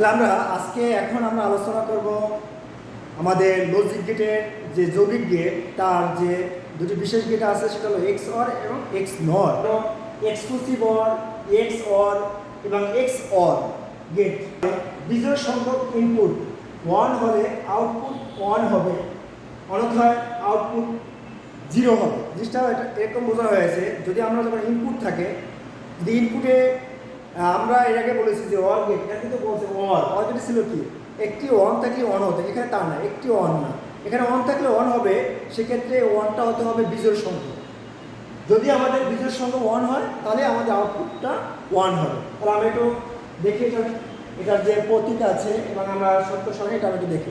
তাহলে আমরা আজকে এখন আমরা আলোচনা করব আমাদের লজিক গেটের যে যৌগিক গেট তার যে দুটি বিশেষ গেট আছে, সেটা হলো এক্স অর এবং X nor exclusive or X or এবং এক্স অর গেট বিজয় সংখ্যক ইনপুট ওয়ান হলে আউটপুট ওয়ান হবে, অন্যথায় আউটপুট জিরো হবে। জিনিসটা এরকম বোঝানো হয়েছে, যদি আমরা যখন ইনপুট থাকে, যদি ইনপুটে আমরা এর আগে বলেছি যে অর গেট, এটা কিন্তু বলছে অর অর গেটে ছিল কি? একটি অন থাকলে অন হতো, এখানে তা না, একটি অন না। এখানে অন থাকলে অন হবে, সেক্ষেত্রে ওয়ানটা হতে হবে বিজোড় সংখ্যা যদি আমাদের বিজোড় সংখ্যা ওয়ান হয়, তাহলে আমাদের আউটপুটটা ওয়ান হবে। তাহলে আমরা একটু দেখি এটা এটার যে প্রতীক আছে, এবং আমরা সত্য সঙ্গে এটা আমরা একটু দেখি।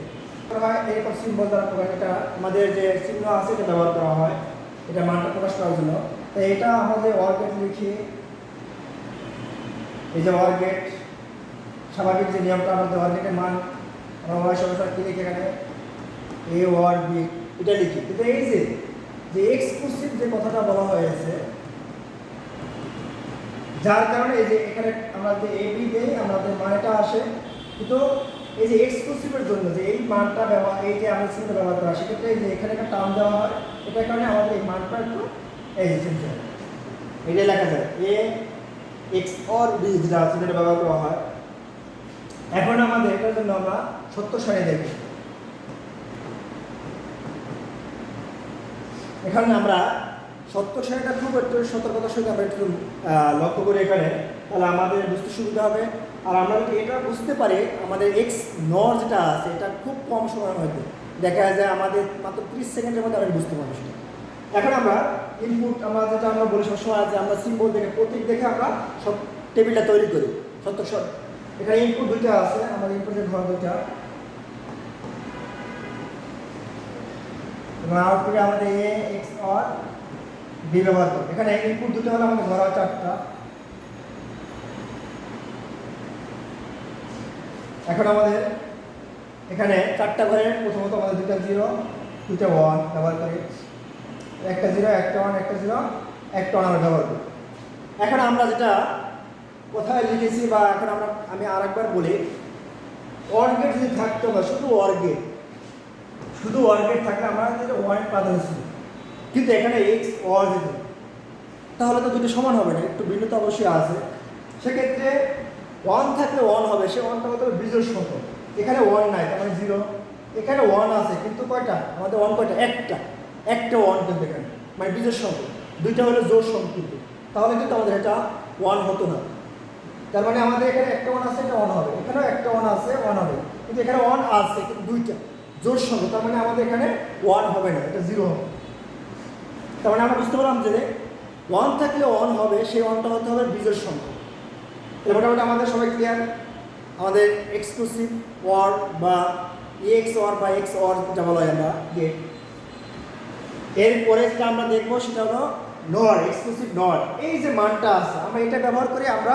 হয়, এরকম সিম্বল দ্বারা প্রকাশ, এটা আমাদের যে চিহ্ন আছে, এটা ব্যবহার করা হয়। এটা মানটা প্রকাশ করার জন্য। তো এটা আমাদের ওয়ার্কেট লিখি এই যে ওয়ার্কেট স্বাভাবিক যে নিয়মটা আমাদের ওয়ার্কেটের মান আমরা কী লিখি এখানে? এ ওয়ার বি এটা লিখি। কিন্তু এই যে যে এক্সক্লুসিভ যে কথাটা বলা হয়েছে, যার কারণে এই যে এখানে আমরা যে এ বি দেই, আমাদের মানটা আসে। কিন্তু এই যে এক্সক্লুসিভের জন্য যে এই মানটা ব্যবহার, এই যে আমরা চিন্তা ব্যবহার করা, সেক্ষেত্রে এই যে এখানে একটা টার্ম দেওয়া হয়, এটার কারণে আমাদের এই মানটা একটু এই যে লেখা যায়। এ এক্স অর বি যেটা আছে যেটা ব্যবহার করা হয়। এখন আমাদের এটার জন্য আমরা সত্য সারি দেখব। এখানে আমরা সত্য সারিটা খুব একটু সতর্কতার সঙ্গে আমরা একটু লক্ষ্য করি এখানে। তাহলে আমাদের বুঝতে সুবিধা হবে। আর আমরা যদি এটা বুঝতে পারি, আমাদের এক্স নর যেটা আছে, এটা খুব কম সময়ের মধ্যে। দেখা যায় আমাদের মাত্র ত্রিশ সেকেন্ডের মধ্যে আমরা বুঝতে পারব সেটা। এখন আমরা ইনপুট আমরা যেটা আমরা বলি সবসময় যে আমরা সিম্বল দেখে, প্রতীক দেখে আমরা সব টেবিলটা তৈরি করি। সত্য সব এখানে ইনপুট দুইটা আছে, আমাদের ইনপুটের ঘর দুইটা। এবং আউটপুটে আমাদের এ এক্স আর বি ব্যবহার এখানে ইনপুট দুটো হলে আমাদের ঘর চারটা এখন আমাদের এখানে চারটা ঘরে প্রথমত আমাদের দুটা জিরো দুটা ওয়ান ব্যবহার করি। একটা জিরো, একটা ওয়ান, একটা জিরো, একটা ওয়ান ব্যবহার করি। এখন আমরা যেটা কোথায় লিখেছি বা এখন আমরা, আমি আর একবার বলি অর গেট যদি থাকতো না শুধু অর গেট শুধু অর গেট থাকলে আমরা যেটা ওয়ান প্রাধান্য ছিল কিন্তু এখানে এক্স অর তাহলে তো দুটো সমান হবে না, একটু ভিন্নতা অবশ্যই আছে। সেক্ষেত্রে ওয়ান থাকলে ওয়ান হবে, সে ওয়ানটা হতে হবে? বিজোড় সংখ্যক এখানে ওয়ান নাই, তার মানে জিরো এখানে ওয়ান আছে, কিন্তু কয়টা? আমাদের ওয়ান কয়টা? একটা। একটা ওয়ান কিন্তু এখানে। মানে বিজোড় সংখ্যক দুইটা হলো জোর কিন্তু তাহলে কিন্তু আমাদের এটা ওয়ান হতো না। তার মানে আমাদের এখানে একটা ওয়ান আছে এটা ওয়ান হবে। এখানেও একটা ওয়ান আছে ওয়ান হবে। কিন্তু এখানে ওয়ান আছে, কিন্তু দুইটা। জোর সংখ্যক তার মানে আমাদের এখানে ওয়ান হবে না, এটা জিরো হবে। তার মানে আমরা বুঝতে পারলাম যে ওয়ান থাকলে ওয়ান হবে, সেই ওয়ানটা হতে হবে বিজোড় সংখ্যা তাহলে মোটামুটি আমাদের সবাই ক্লিয়ার আমাদের এক্সক্লুসিভ ওয়ার বা এক্স ওয়ার বা এক্স ওয়ার যেটা বলা হয় আমরা এরপরে যেটা আমরা দেখব, সেটা হলো নর এক্সক্লুসিভ নর এই যে মানটা আছে, আমরা এটা ব্যবহার করে আমরা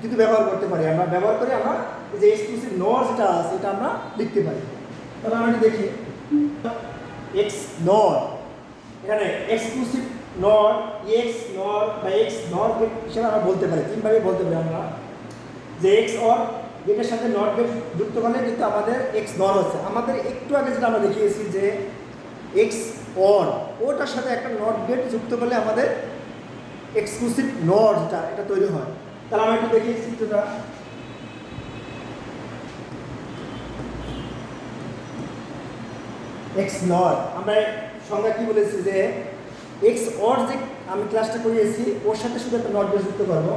কিন্তু ব্যবহার করতে পারি। আমরা ব্যবহার করে আমরা যে এক্সক্লুসিভ নর যেটা আছে, এটা আমরা লিখতে পারি। তাহলে আমরা দেখি। এক্স নর এখানে এক্সক্লুসিভ নর এক্স নর বা এক্স নর হিসেবে আমরা বলতে পারি। তিনভাবে বলতে পারি আমরা। যে এক্স অর গেটের সাথে নট গেট যুক্ত করলে কিন্তু আমাদের এক্স নর হচ্ছে। আমাদের একটু আগে যেটা আমরা দেখিয়েছি যে এক্স অর ওটার সাথে একটা নট গেট যুক্ত করলে আমাদের এক্সক্লুসিভ নট যেটা, এটা তৈরি হয়। তাহলে আমরা একটু দেখি চিত্রটা। এক্স নট আমরা সংজ্ঞা কি বলেছি যে এক্স অর যে আমি ক্লাসটা করিয়েছি, ওর সাথে শুধু একটা নট গেট যুক্ত করব।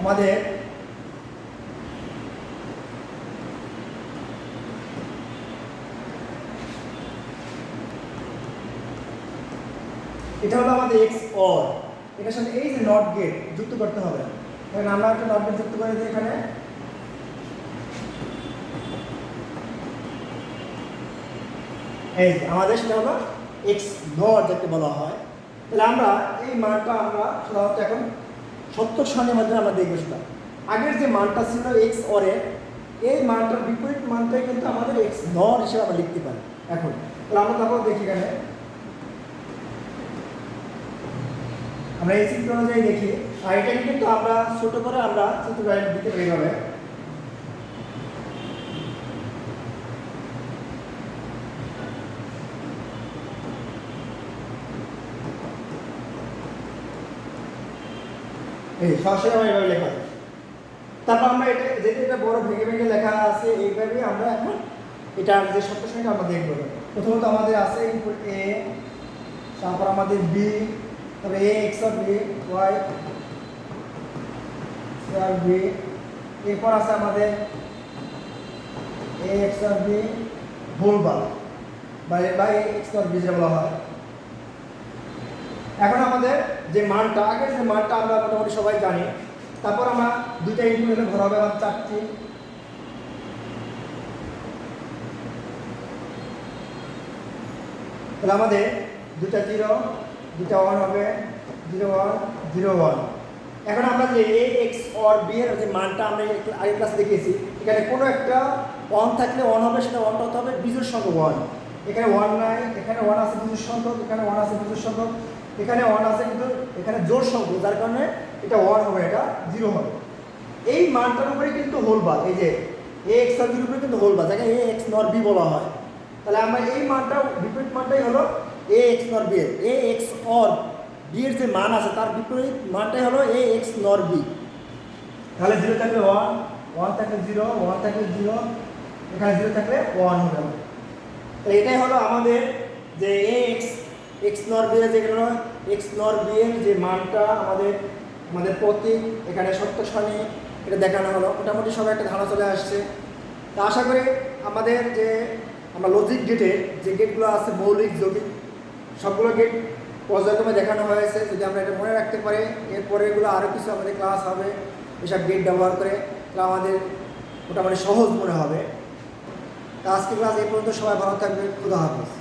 আমাদের এটা হলো আমাদের এক্স অর এটার সাথে এই যে নট গেট যুক্ত করতে হবে। এখানে আমরা একটা নট গেট যুক্ত করে দিই এখানে। এই আমাদের সেটা হলো এক্স নট যাকে বলা হয়। তাহলে আমরা এই মানটা আমরা সাধারণত এখন সত্তর সালের মধ্যে আমরা দেখব সেটা। আগের যে মানটা ছিল এক্স অরের এই মানটার বিপরীত মানটাই কিন্তু আমাদের এক্স নর হিসেবে আমরা লিখতে পারি। এখন তাহলে আমরা তারপর দেখি এখানে। আমরা এই চিত্র অনুযায়ী দেখি। আর এটাকে কিন্তু আমরা ছোট করে আমরা চিত্র দিতে পারি এইভাবে এই সরাসরি আমরা এইভাবে লেখা তারপর আমরা এটা যেটা এটা বড় ভেঙে ভেঙে লেখা আছে এইভাবে আমরা এখন এটার যে সংখ্যা আমরা দেখব। প্রথমত আমাদের আছে এ তারপর আমাদের বি তারপরে A X of B Y square B, এরপর আছে আমাদের A X of B whole bar, বা বাই এক্স অফ বি যেটা বলা হয়। এখন আমাদের যে মানটা আগে যে মানটা আমরা মোটামুটি সবাই জানি, তারপর আমরা দুইটা ইনপুট হলে ভরা হবে আমাদের চারটি। তাহলে আমাদের দুটা জিরো দুটা ওয়ান হবে জিরো ওয়ান জিরো ওয়ান এখন আমরা যে এ এক্স অর বি এর যে মানটা আমরা একটু আগে ক্লাসে দেখিয়েছি, এখানে কোনো একটা ওয়ান থাকলে ওয়ান হবে, সেটা ওয়ানটা হতে হবে বিজুর সংখ্যক ওয়ান এখানে ওয়ান নাই, এখানে ওয়ান আছে বিজুর সংখ্যক, এখানে ওয়ান আছে বিজুর সংখ্যক, এখানে ওয়ান আছে কিন্তু এখানে জোর সংখ্যক, যার কারণে এটা ওয়ান হবে, এটা জিরো হবে। এই মানটার উপরে কিন্তু হোলবার এই যে এ এক্স আর উপরে কিন্তু হোলবার যাকে এ এক্স নর বি বলা হয়। তাহলে আমরা এই মানটা বিপরীত মানটাই হলো এ এক্স নর বি এর। এ এক্স অর বি এর যে মান আছে তার বিপরীত মানটাই হলো এ এক্স নর বি তাহলে জিরো থাকলে ওয়ান ওয়ান থাকলে জিরো ওয়ান থাকলে জিরো এখানে জিরো থাকলে ওয়ান হবে। তো এটাই হলো আমাদের যে A X X nor B এর যেগুলো এক্স নর বি এর যে মানটা আমাদের আমাদের প্রতীক এখানে সত্য সানি এটা দেখানো হলো। মোটামুটি সবাই একটা ধারণা চলে আসছে। তা আশা করি আমাদের যে আমরা লজিক গেটের যে গেটগুলো আছে মৌলিক যৌগিক সবগুলো গেট পর্যায়ক্রমে দেখানো হয়েছে। যদি আমরা এটা মনে রাখতে পারি, এরপরে এগুলো আরও কিছু আমাদের ক্লাস হবে এসব গেট ব্যবহার করে। তাহলে আমাদের মোটামুটি সহজ মনে হবে। আজকে ক্লাস এই পর্যন্ত। সবাই ভালো থাকবে খুদা হাফিজ।